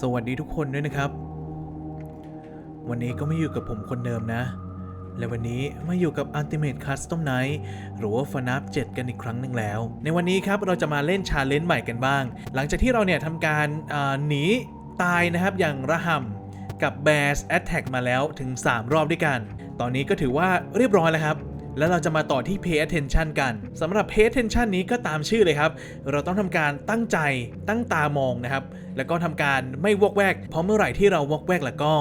สวัสดีทุกคนด้วยนะครับ วันนี้ก็ไม่อยู่กับผมคนเดิมนะ และวันนี้มาอยู่กับ Ultimate Custom Night หรือว่า FNAF 7 กันอีกครั้งหนึ่งแล้ว ในวันนี้ครับเราจะมาเล่นชาเลนจ์ใหม่กันบ้าง หลังจากที่เราเนี่ยทำการหนีตายนะครับอย่างระห่ำกับ Bears Attack มาแล้วถึง 3 รอบด้วยกัน ตอนนี้ก็ถือว่าเรียบร้อยแล้วครับ แล้วเราจะมาต่อที่ pay attention กันสำหรับ pay attention นี้ก็ตามชื่อเลยครับ เราต้องทำการตั้งใจตั้งตามองนะครับ แล้วก็ทำการไม่วอกแวก เพราะเมื่อไหร่ที่เราวอกแวกแล้วก็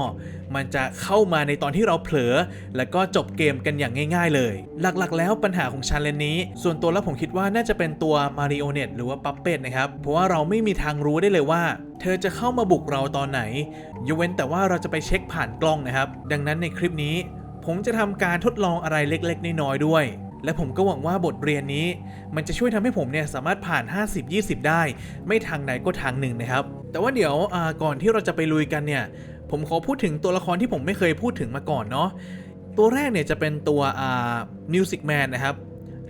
มันจะเข้ามาในตอนที่เราเผลอ แล้วก็จบเกมกันอย่างง่าย ๆ เลย หลักๆ แล้วปัญหาของชันเลนนี้ ส่วนตัวแล้วผมคิดว่าน่าจะเป็นตัวมาริโอเนตหรือว่าปัปเป็ดนะครับ เพราะว่าเราไม่มีทางรู้ได้เลยว่า เธอจะเข้ามาบุกเราตอนไหนยกเว้นแต่ว่าเราจะไปเช็คผ่านกล้องนะครับ ดังนั้นในคลิปนี้ ผมจะทำการทดลองอะไรเล็กๆ น้อยๆด้วย และผมก็หวังว่าบทเรียนนี้ มันจะช่วยทำให้ผมเนี่ยสามารถผ่าน 50-20 ได้ ไม่ทางไหนก็ทางหนึ่งนะครับ แต่ว่าเดี๋ยวอ่าก่อนที่เราจะไปลุยกันเนี่ย ผมขอพูดถึงตัวละครที่ผมไม่เคยพูดถึงมาก่อนเนาะตัวแรกเนี่ยจะเป็นตัวอ่า Music Man นะครับ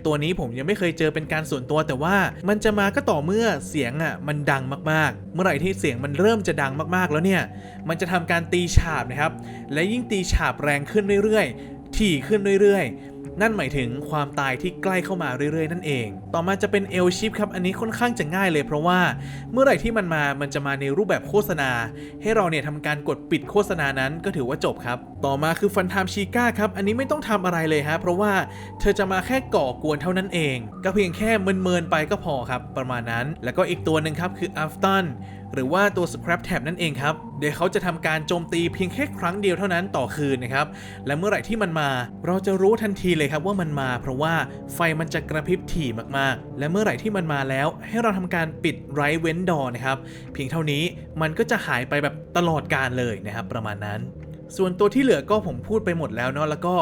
ตัวนี้ผมยังไม่เคยเจอเป็นการส่วนตัวแต่ว่ามันจะมาก็ต่อเมื่อเสียงอะมันดังมากๆ เมื่อไหร่ที่เสียงมันเริ่มจะดังมากๆ แล้วเนี่ย มันจะทำการตีฉาบนะครับ และยิ่งตีฉาบแรงขึ้นเรื่อยๆถี่ขึ้นเรื่อยๆ นั่นหมายถึงความตายที่ใกล้เข้ามาเรื่อยๆ นั่นเอง ต่อมาจะเป็นเอลชิปครับ อันนี้ค่อนข้างจะง่ายเลยเพราะว่าเมื่อไหร่ที่มันมา มันจะมาในรูปแบบโฆษณา ให้เราเนี่ยทำการกดปิดโฆษณานั้นก็ถือว่าจบครับ ต่อมาคือฟันทามชีก้าครับ อันนี้ไม่ต้องทำอะไรเลยฮะ เพราะว่าเธอจะมาแค่ก่อกวนเท่านั้นเอง ก็เพียงแค่เมินๆไปก็พอครับ ประมาณนั้น แล้วก็อีกตัวหนึ่งครับคืออัฟตันหรือว่าตัว Scrap Tab นั่นเองครับเดี๋ยวเขาจะทำการโจมตีเพียงแค่ครั้งเดียวเท่านั้นต่อคืนนะครับและเมื่อไหร่ที่มันมา เราจะรู้ทันทีเลยครับว่ามันมา เพราะว่าไฟมันจะกระพริบถี่มากๆ และเมื่อไหร่ที่มันมาแล้ว ให้เราทำการปิดไรเว้นดอนะครับเพียงเท่านี้มันก็จะหายไปแบบตลอดการเลยนะครับประมาณนั้น ส่วนตัวที่เหลือก็ผมพูดไปหมดแล้วเนาะแล้วก็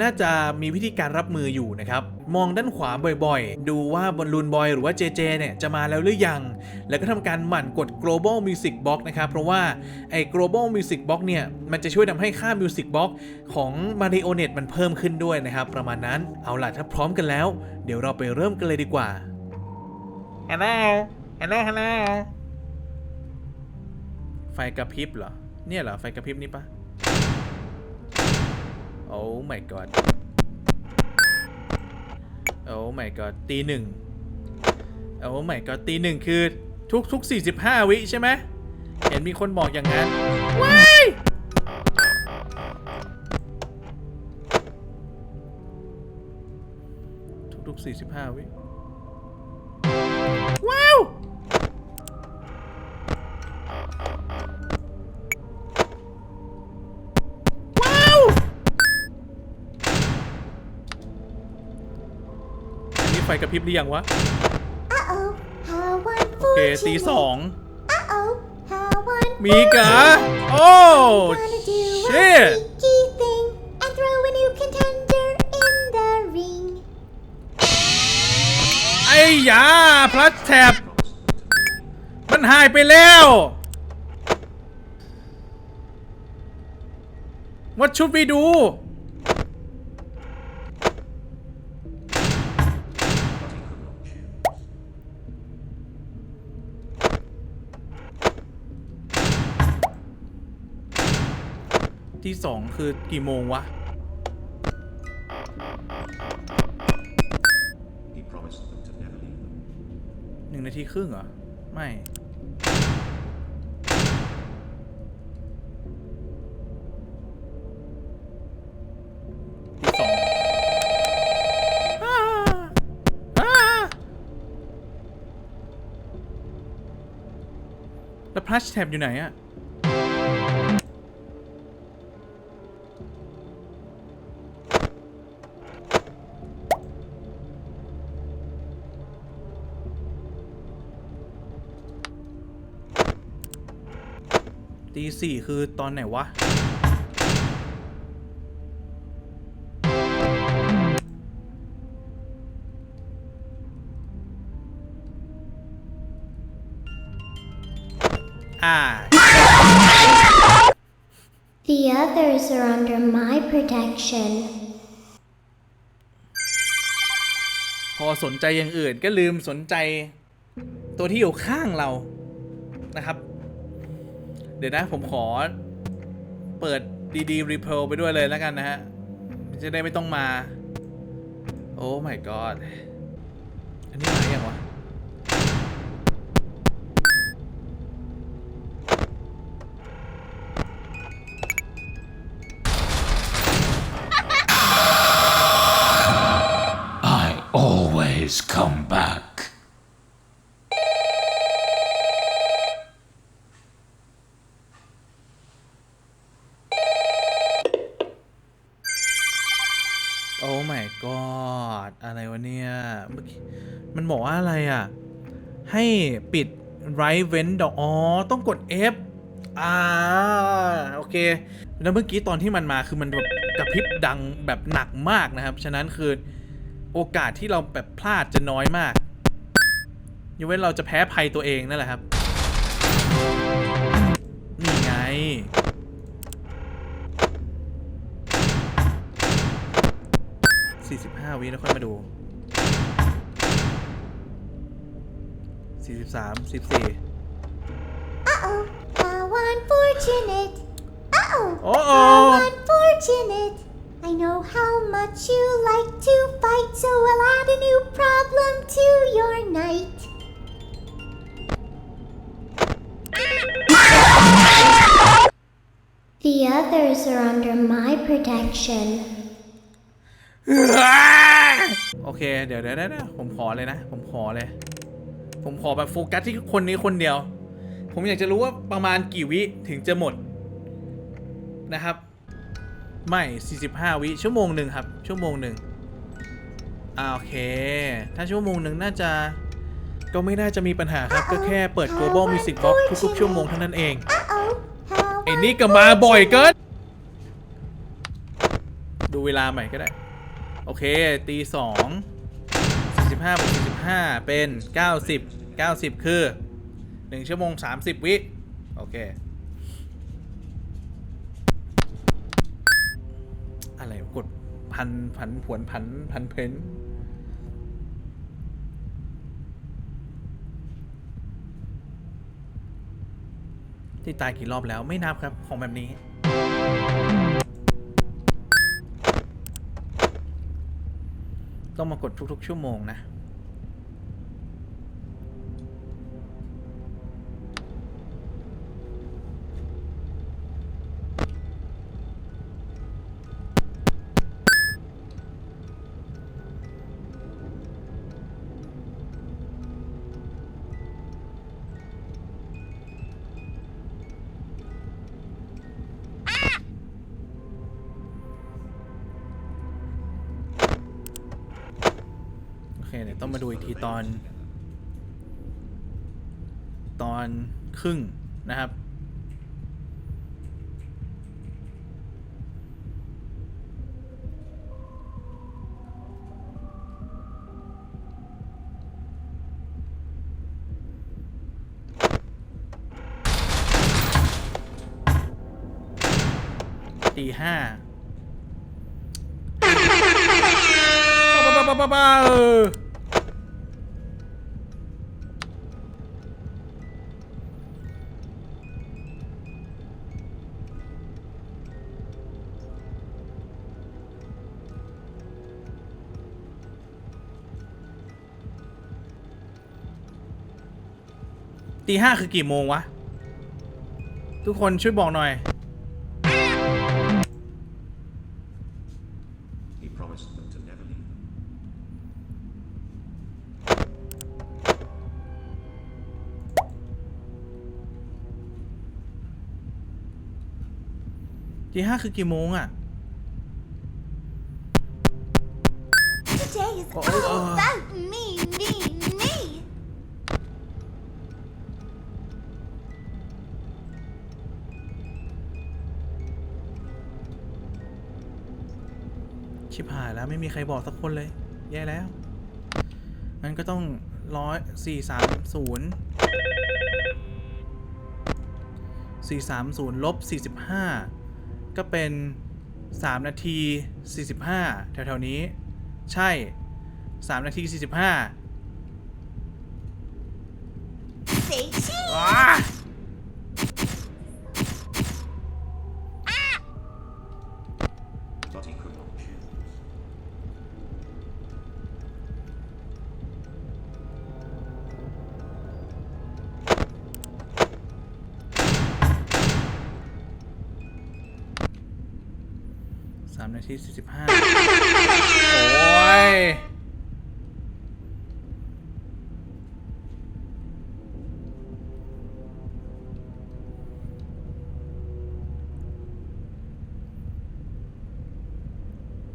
น่าจะมีวิธีการรับมืออยู่นะครับมองด้านขวาบ่อยๆ ดูว่าบอลลูนบอยหรือว่า JJ เนี่ยจะมาแล้วหรือยัง แล้วก็ทำการหมั่นกด global music box นะครับ เพราะว่าไอ้ global music box เนี่ย มันจะช่วยทำให้ค่า music box ของ Marionette มันเพิ่มขึ้นด้วยนะครับ ประมาณนั้นเอาล่ะถ้าพร้อมกันแล้ว เดี๋ยวเราไปเริ่มกันเลยดีกว่าฮัลโหลฮัลโหลฮัลโหลไฟกระพริบเหรอเนี่ยเหรอไฟกระพริบนี่ปะ โอ้ my god โอ้ my god ตีหนึ่งโอ้ my god ตีหนึ่งคือทุกทุก45 วิใช่ไหมเห็นมีคนบอกอย่างนั้นว้ายทุกทุก45 วิว้าว ฟกระพริบหรือยังวะ Uh-oh, how โอเคตี unfortunate. สอง Uh-oh, how มีกะโอ้ Wanna do a shit sneaky thing and throw a new contender in the ring. ไอ้ยาพลัสแท็บมันหายไปแล้ว What should we do สองคือกี่โมงวะ He promised them to never leave them. หนึ่งนาทีครึ่งเหรอ ไม่ ที่สองอ้าอ้าแล้วพลัชแท็บอยู่ไหนอะ ตีสี่คือตอนไหนวะ อ่า The others are under my protection. พอสนใจอย่างอื่นก็ลืมสนใจตัวที่อยู่ข้างเรานะครับ เดี๋ยวนะผมขอ เปิดดีดีรีเพลไปด้วยเลยแล้วกันนะฮะ จะได้ไม่ต้องมา โอ้ my god อันนี้มาอย่างวะ I always come back. โอ้ my god อะไรวะเนี่ยเมื่อกี้มันบอกว่าอะไรอะ ให้ปิด right เว้นดอกอ๋อ ต้องกด F อ่า โอเค แล้วเมื่อกี้ตอนที่มันมาคือมันแบบกระพริบดังแบบหนักมากนะครับ ฉะนั้นคือโอกาสที่เราแบบพลาดจะน้อยมากยกเว้นเราจะแพ้ภัยตัวเองนั่นแหละครับ นี่ไง45 วิแล้วค่อยมาดู 43 14 Uh-oh, how unfortunate. Uh-oh, Uh-oh. how unfortunate. I know how much you like to fight, so I'll add a new problem to your night. The others โอเค เดี๋ยวเดี๋ยวเดี๋ยวผมขอเลยนะ ผมขอเลย ผมขอแบบโฟกัสที่คนนี้คนเดียว ผมอยากจะรู้ว่าประมาณกี่วิถึงจะหมดนะครับ ไม่ 45 วิ ชั่วโมงหนึ่งครับ ชั่วโมงหนึ่งอ่าโอเค ถ้าชั่วโมงหนึ่งน่าจะ ก็ไม่น่าจะมีปัญหาครับ ก็แค่เปิด global music box ทุกๆชั่วโมงเท่านั้นเองไอ้นี่ก็มาบ่อยเกิน ดูเวลาใหม่ก็ได้ โอเค ตีสอง45บวก45เป็น90 90คือ1ชั่วโมง30วิ โอเค อะไรกดพันพันผวนพันพันเพนที่ตายกี่รอบแล้วไม่นับครับของแบบนี้ ต้องมากดทุก ๆ ชั่วโมงนะ ต้องมาดูอีกทีตอน ตอนครึ่งนะครับ ตีห้าป้าป้าป้าป้าป้า ตีห้าคือกี่โมงวะ ทุกคนช่วยบอกหน่อย He promised them to never leave them. ตีห้าคือกี่โมงอะ Today is Oh, all uh. about me, me, ชิบหายแล้วไม่มีใครบอกสักคนเลย แย่แล้วงั้นก็ต้องร้อยสี่สามศูนย์สี่สามศูนย์ลบสี่สิบห้าก็เป็นสามนาทีสี่สิบห้าแถวๆนี้ ใช่สามนาทีสี่สิบห้า นาที 45 โอ้ย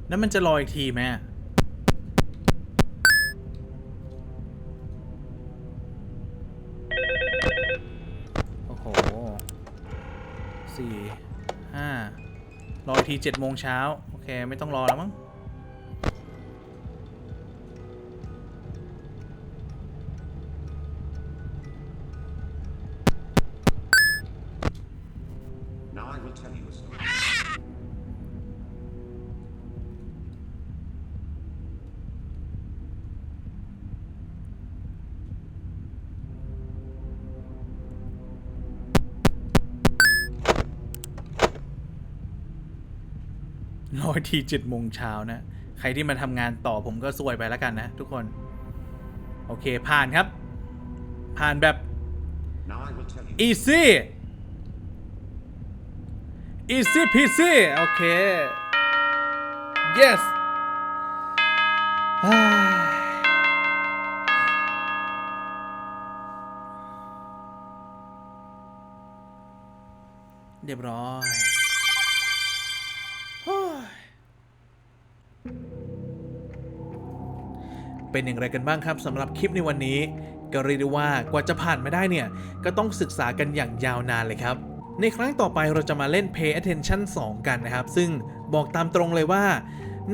แล้วมันจะรออีกทีไหม ทีเจ็ดโมงเช้าโอเค ไม่ต้องรอแล้วมั้ง รออีกทีเจ็ดโมงเช้านะ ใครที่มาทำงานต่อผมก็ซวยไปแล้วกันนะ ทุกคน โอเคผ่านครับ ผ่านแบบ Now I will tell you. easy easy peasy โอเค yes อ้ายเรียบร้อย เป็นอย่างไรกันบ้างครับสำหรับคลิปในวันนี้ ก็เรียกได้ว่ากว่าจะผ่านมาได้เนี่ยก็ต้องศึกษากันอย่างยาวนานเลยครับในครั้งต่อไปเราจะมาเล่น Pay Attention 2 กันนะครับ ซึ่งบอกตามตรงเลยว่า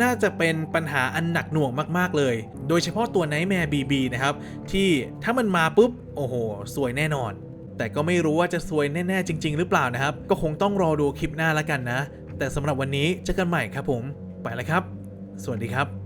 น่าจะเป็นปัญหาอันหนักหน่วงมาก ๆ เลย โดยเฉพาะตัว Nightmare BB นะครับ ที่ถ้ามันมาปุ๊บ โอ้โห สวยแน่นอน แต่ก็ไม่รู้ว่าจะซวยแน่ ๆ จริง ๆ หรือเปล่านะครับ ก็คงต้องรอดูคลิปหน้าแล้วกันนะ แต่สำหรับวันนี้เจอกันใหม่ครับผม ไปแล้วครับ สวัสดีครับ